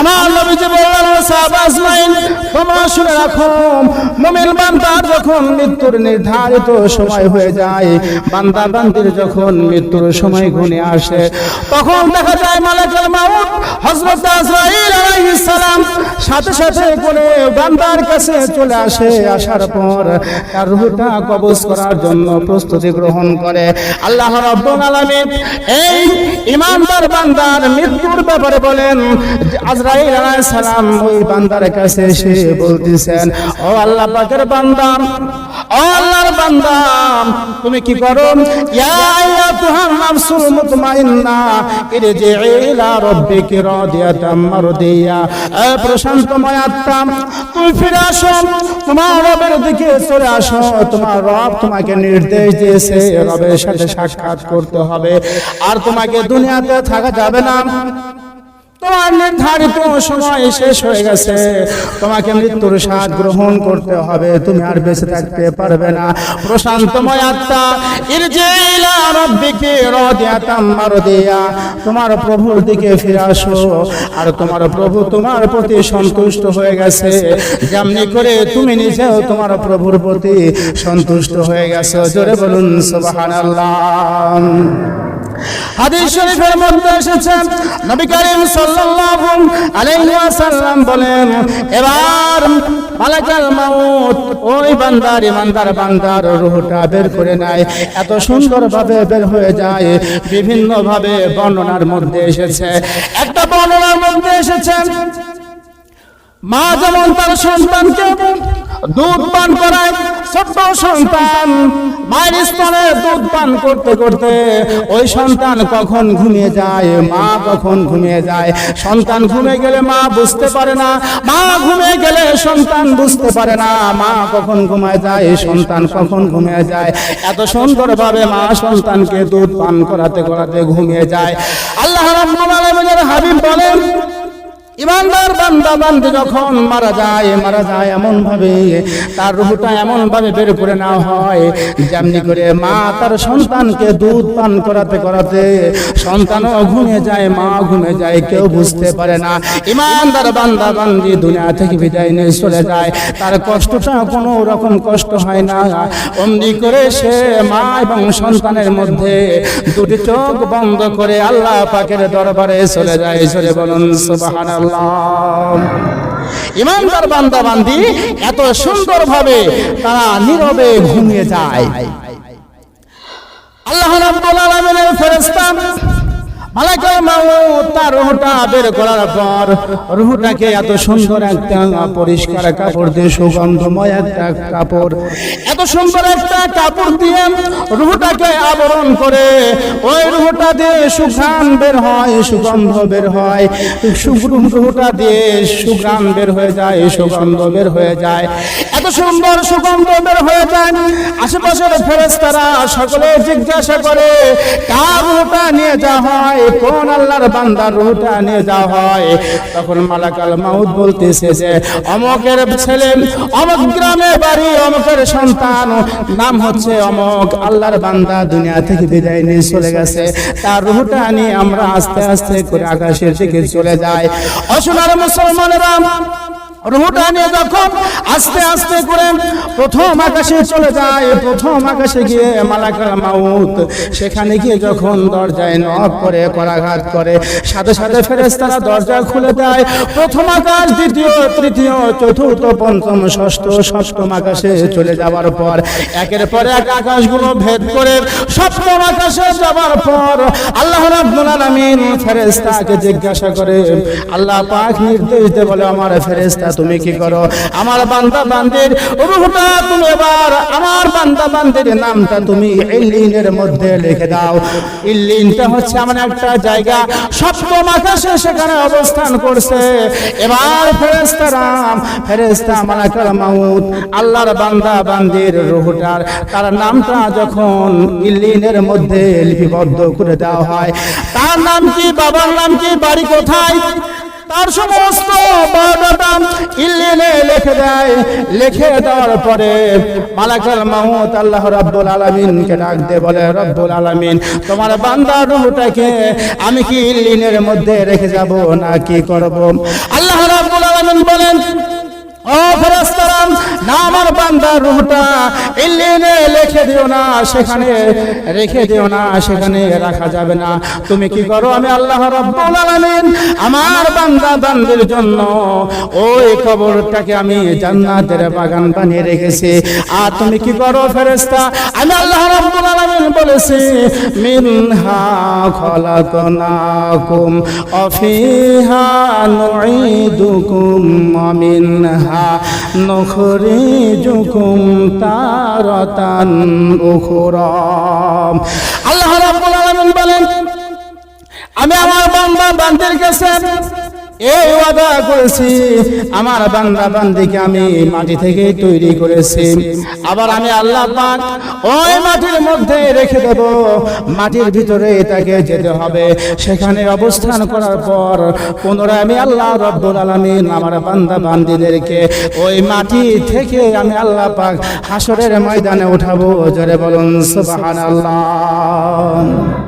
আমার নবীজি বললেন নির্ধারিত সময় হয়ে যায়, বান্দা বান্দির যখন মৃত্যুর সময় আসে, তখন দেখা যায় সাথে সাথে করে বান্দার কাছে চলে আসে। আসার পর তার কবজ করার জন্য প্রস্তুতি গ্রহণ করে। আল্লাহ আলামিন এই ইমানদার বান্দার মৃত্যুর ব্যাপারে বলেন আজরাইল আলাইহিস সালাম ওই বান্দার কাছে এসে বলতেছেন, ও আল্লাহ পাকের বান্দা, ও আল্লাহর বান্দা, তুমি কি করো? ইয়া নাফসুল মুতমাইন্না ইরজিই ইলা রাদিয়াতাম মারদিয়া। এ প্রশান্তময় আত্মা তুমি ফিরে আসো, তোমার রবের দিকে চলে আসো, তোমার রব তোমাকে নির্দেশ দিয়েছে, রবের সাথে সাক্ষাৎ করতে হবে, আর তোমাকে দুনিয়াতে থাকা যাবে না। তোমার নির্ধারিত সময় শেষ হয়ে গেছে। তোমাকে মৃত্যুর স্বাদ গ্রহণ করতে হবে। তুমি আর বেঁচে থাকতে পারবে না। প্রশান্তময় আত্মা তোমার প্রভুর দিকে ফিরে আসো। আর তোমার প্রভু তোমার প্রতি সন্তুষ্ট হয়ে গেছে। যেমনি করে তুমি নিজেও তোমার প্রভুর প্রতি সন্তুষ্ট হয়ে গেছো। জোরে বলুন, সুবহানাল্লাহ। হাদিস শরীফের মধ্যে এসেছে, নবী করিম আলাইহি ওয়াসাল্লাম বলেন, এবার মালাকাল মাউত, ওই বান্দার ইমানদার বান্দার রূহটা বের করে নেয়। এত সুন্দরভাবে বের হয়ে যায় বিভিন্ন ভাবে বর্ণনার মধ্যে এসেছে। একটা বর্ণনার মধ্যে এসেছে, মা যেমন তার সন্তানকে দুধ পান করায় করতে করতে ওই সন্তান কখন ঘুমিয়ে যায়? মা কখন ঘুমিয়ে যায়? সন্তান ঘুমিয়ে গেলে মা বুঝতে পারে না। মা ঘুমিয়ে গেলে সন্তান বুঝতে পারে না। মা কখন যায়? সন্তান কখন ঘুমিয়ে যায়? এত মা সন্তানকে দুধ পান করাতে করাতে ঘুমিয়ে যায়। আল্লাহ হাবিব বলেন ইমানদার বান্দা বান্দি যখন মারা যায় মারা যায় এমন ভাবে তার রুহটা এমন ভাবে বের করে নেওয়া হয়, যেমনি করে মা তার সন্তানকে দুধ পান করাতে করাতে সন্তানও ঘুমিয়ে যায়, মা ঘুমিয়ে যায়, কেউ বুঝতে পারে না। ইমানদার বান্দা বান্দি দুনিয়া থেকে বিদায় নিয়ে চলে যায়। তার কষ্টটা কোনো রকম কষ্ট হয় না। অমনি করে সে মা এবং সন্তানের মধ্যে দুটি চোখ বন্ধ করে আল্লাহ পাকের দরবারে চলে যায়। চলে বলুন, সুবহানাল্লাহ। ইমানদার বান্দা বান্দি এত সুন্দরভাবে তারা নীরবে ঘুমিয়ে যায়। আল্লাহ রাব্বুল আলামিনের ফেরেশতা মাউত তার রূহটা বের করার পর এত সুন্দর পরিষ্কার কাপড় দিয়ে, সুগন্ধময় একটা কাপড়। এত সুন্দর একটা কাপড় আবরণ করে, ওই রূহটা দিয়ে সুঘ্রাণ বের হয়, সুগন্ধ বের হয়। রূহটা দিয়ে সুঘ্রাণ বের হয়ে যায়, সুগন্ধ বের হয়ে যায়। এত সুন্দর সুগন্ধ বের হয়ে যায়। আশেপাশের ফেরেশতারা সকলে জিজ্ঞাসা করে, কার নিয়ে যাওয়া হয়? কোন আল্লাহর বান্দার রুটা নিয়ে যাওয়া হয়, তখন মালাকাল মাউদ বলতেছে যে, অমকের ছেলে, অমক গ্রামে বাড়ি, অমকের সন্তান, নাম হচ্ছে অমক। আল্লাহর বান্দা দুনিয়া থেকে বিদায় নিয়ে চলে গেছে। তার রুটা নিয়ে আমরা আস্তে আস্তে করে আকাশের দিকে চলে যাই। অসুনার মুসলমানেরা আস্তে আস্তে প্রথম আকাশে চলে যায়, প্রথম আকাশে গিয়ে সেখানে গিয়ে দরজায় নক করে করে, সাথে সাথে দরজা খুলে দেয়। প্রথম আকাশ, দ্বিতীয়, তৃতীয়, চতুর্থ, পঞ্চম, ষষ্ঠ, সপ্তম আকাশে চলে যাওয়ার পর, একের পর এক আকাশগুলো ভেদ করে সপ্তম আকাশে যাওয়ার পর আল্লাহ রাব্বুল ফেরেশতাকে জিজ্ঞাসা করে, আল্লাহ পাক নির্দেশ দিয়ে বলে আমার ফেরেশতা তুমি কি করো? আমার বান্দা বান্দির রূহটা তুমি এবার আমার বান্দা বান্দির নামটা তুমি ইল্লিনের মধ্যে লিখে দাও। ইল্লিনটা হচ্ছে এমন একটা জায়গা, সপ্তম আকাশে সেখানে অবস্থান করছে। এবার ফেরেশতারা ফেরেশতা মালাকাল মাউত, আল্লাহর বান্দা বান্দির রূহটার, তার নামটা যখন ইল্লিনের মধ্যে লিপিবদ্ধ করে দেওয়া হয়, তার নাম কি, বাবার নাম কি, বাড়ি কোথায়? তার সমস্ত বায়োডাটা ইলিনে লিখে দেয়। লিখে দেওয়ার পরে মালাকাল মাহুত আল্লাহ রাব্বুল আলামিনকে ডাক দিয়ে বলে, রব্বুল আলামিন, তোমার বান্দার রূহটাকে আমি কি ইলিনের মধ্যে রেখে যাব না কি করব? আল্লাহ রাব্বুল আলামিন বলেন ও দিও না, সেখানে রেখে দিও না, সেখানে রাখা যাবে না। তুমি কি করো? আমি আল্লাহ জন্য ওই আমি জান্নাতের বাগান বানিয়ে রেখেছি। আর তুমি কি করো ফেরেশতা? আমি আল্লাহ রাব্বুল আলামিন বলেছি, মিনহা খলাকনাকুম অফিহা ওয়া মিনহা যুকুম তারতান উখরা। আল্লাহ রাব্বুল আলামিন বলেন আমি আমার বান্দা বান্দির কাছে এই ওয়াদা করেছি। আমার বান্দা বান্দিকে আমি মাটি থেকে তৈরি করেছি। আবার আমি আল্লাহ পাক ওই মাটির মধ্যে রেখে দেব। মাটির ভিতরে তাকে যেতে হবে। সেখানে অবস্থান করার পর পুনরায় আমি আল্লাহ রব্বুল আলামিন আমার বান্দা বান্দিদেরকে ওই মাটি থেকে আমি আল্লাহ পাক হাসরের ময়দানে উঠাবো। জোরে বলুন, সুবহানাল্লাহ।